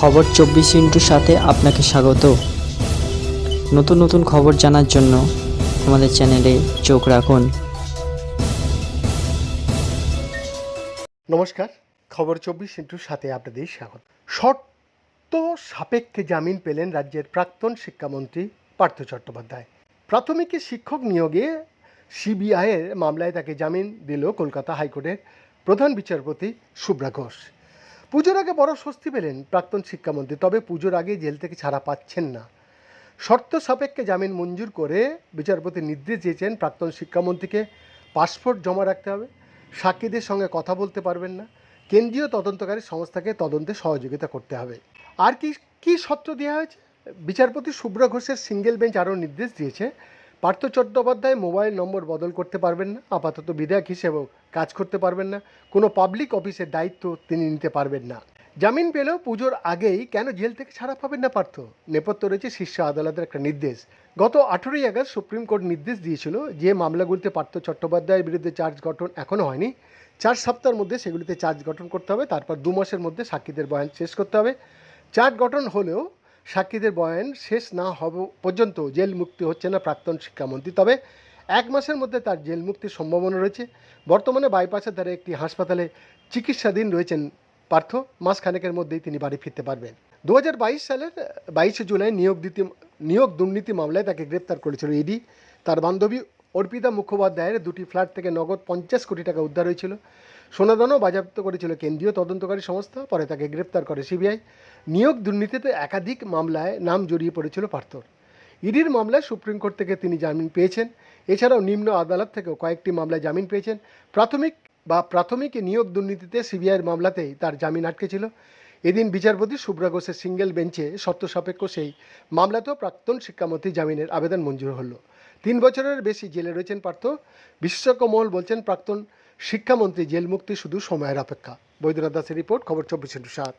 খবর চব্বিশ ইন্টুর সাথে আপনাকে স্বাগত। নতুন নতুন খবর জানার জন্য আমাদের চ্যানেলে চোখ রাখুন। নমস্কার, খবর চব্বিশ ইন্টুর সাথে আপনাদের স্বাগত। শর্ত সাপেক্ষে জামিন পেলেন রাজ্যের প্রাক্তন শিক্ষামন্ত্রী পার্থ চট্টোপাধ্যায়। প্রাথমিক শিক্ষক নিয়োগে সিবিআইয়ের মামলায় তাকে জামিন দিল কলকাতা হাইকোর্টের প্রধান বিচারপতি শুভ্রা ঘোষ। পুজোর আগে বড় স্বস্তি পেলেন প্রাক্তন শিক্ষামন্ত্রী, তবে পুজোর আগে জেল থেকে ছাড়া পাচ্ছেন না। শর্ত সাপেক্ষে জামিন মঞ্জুর করে বিচারপতি নির্দেশ দিয়েছেন প্রাক্তন শিক্ষামন্ত্রীকে। পাসপোর্ট জমা রাখতে হবে, সাক্ষীদের সঙ্গে কথা বলতে পারবেন না, কেন্দ্রীয় তদন্তকারী সংস্থাকে তদন্তে সহযোগিতা করতে হবে। আর কি কি সত্র দেওয়া হয়েছে? বিচারপতি শুভ্র ঘোষের সিঙ্গেল বেঞ্চ আরও নির্দেশ দিয়েছে পার্থ চট্টোপাধ্যায় মোবাইল নম্বর বদল করতে পারবেন না, আপাতত বিধায়ক হিসেবেও কাজ করতে পারবেন না, কোনো পাবলিক অফিসের দায়িত্ব তিনি নিতে পারবেন না। জামিন পেলেও পুজোর আগেই কেন জেল থেকে ছাড়া পাবেন না পার্থ? নেপথ্য রয়েছে শীর্ষ আদালতের একটা নির্দেশ। গত আঠেরোই আগস্ট সুপ্রিম কোর্ট নির্দেশ দিয়েছিল যে মামলাগুলিতে পার্থ চট্টোপাধ্যায়ের বিরুদ্ধে চার্জ গঠন এখনও হয়নি। চার সপ্তাহের মধ্যে সেগুলিতে চার্জ গঠন করতে হবে, তারপর দু মাসের মধ্যে সাক্ষীদের বয়ান শেষ করতে হবে। চার্জ গঠন হলেও সাক্ষীদের বয়ান শেষ না হওয়া পর্যন্ত জেল মুক্তি হচ্ছে না প্রাক্তন শিক্ষামন্ত্রী। তবে এক মাসের মধ্যে তার জেল মুক্তির সম্ভাবনা রয়েছে। বর্তমানে বাইপাসের দ্বারা একটি হাসপাতালে চিকিৎসাধীন রয়েছেন পার্থ। মাসখানেকের মধ্যেই তিনি বাড়ি ফিরতে পারবেন। দু হাজার বাইশ সালের বাইশে জুলাই নিয়োগ দিতে নিয়োগ দুর্নীতি মামলায় তাকে গ্রেপ্তার করেছিল ইডি। তার বান্ধবী অর্পিতা মুখোপাধ্যায়ের দুটি ফ্ল্যাট থেকে নগদ পঞ্চাশ কোটি টাকা উদ্ধার হয়েছিল। সোনাদানও বাজেয়াপ্ত করেছিল কেন্দ্রীয় তদন্তকারী সংস্থা, পরে তাকে গ্রেপ্তার করে সিবিআই। নিয়োগ দুর্নীতিতে একাধিক মামলায় নাম জড়িয়ে পড়েছিল পার্থর ইডির মামলায় সুপ্রিম কোর্ট থেকে তিনি জামিন পেয়েছেন। এছাড়াও নিম্ন আদালত থেকেও কয়েকটি মামলায় জামিন পেয়েছেন। প্রাথমিক বা প্রাথমিক নিয়োগ দুর্নীতিতে সিবিআইয়ের মামলাতেই তার জামিন আটকে ছিল। এদিন বিচারপতি শুভ্রা ঘোষের সিঙ্গেল বেঞ্চে শর্ত সাপেক্ষ সেই মামলাতেও প্রাক্তন শিক্ষামন্ত্রী জামিনের আবেদন মঞ্জুর হলো। তিন বছরের বেশি জেলে রয়েছেন পার্থ। বিশেষজ্ঞ মহল বলছেন প্রাক্তন শিক্ষামন্ত্রী জেল মুক্তি শুধু সময়ের অপেক্ষা। বৈদ্যনাথ দাসের রিপোর্ট, খবর চব্বিশ সাত।